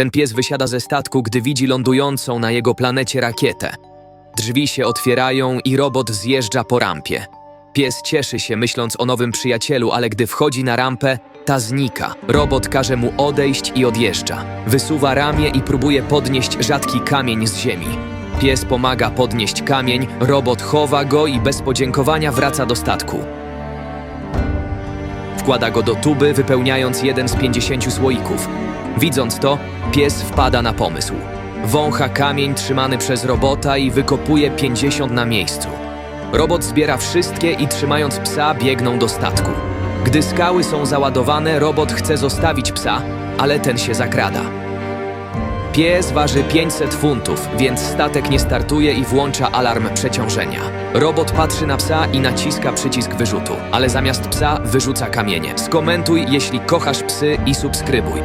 Ten pies wysiada ze statku, gdy widzi lądującą na jego planecie rakietę. Drzwi się otwierają i robot zjeżdża po rampie. Pies cieszy się, myśląc o nowym przyjacielu, ale gdy wchodzi na rampę, ta znika. Robot każe mu odejść i odjeżdża. Wysuwa ramię i próbuje podnieść rzadki kamień z ziemi. Pies pomaga podnieść kamień, robot chowa go i bez podziękowania wraca do statku. Wkłada go do tuby, wypełniając jeden z pięćdziesięciu słoików. Widząc to, pies wpada na pomysł. Wącha kamień trzymany przez robota i wykopuje 50 na miejscu. Robot zbiera wszystkie i trzymając psa biegną do statku. Gdy skały są załadowane, robot chce zostawić psa, ale ten się zakrada. Pies waży 500 funtów, więc statek nie startuje i włącza alarm przeciążenia. Robot patrzy na psa i naciska przycisk wyrzutu, ale zamiast psa wyrzuca kamienie. Skomentuj, jeśli kochasz psy i subskrybuj.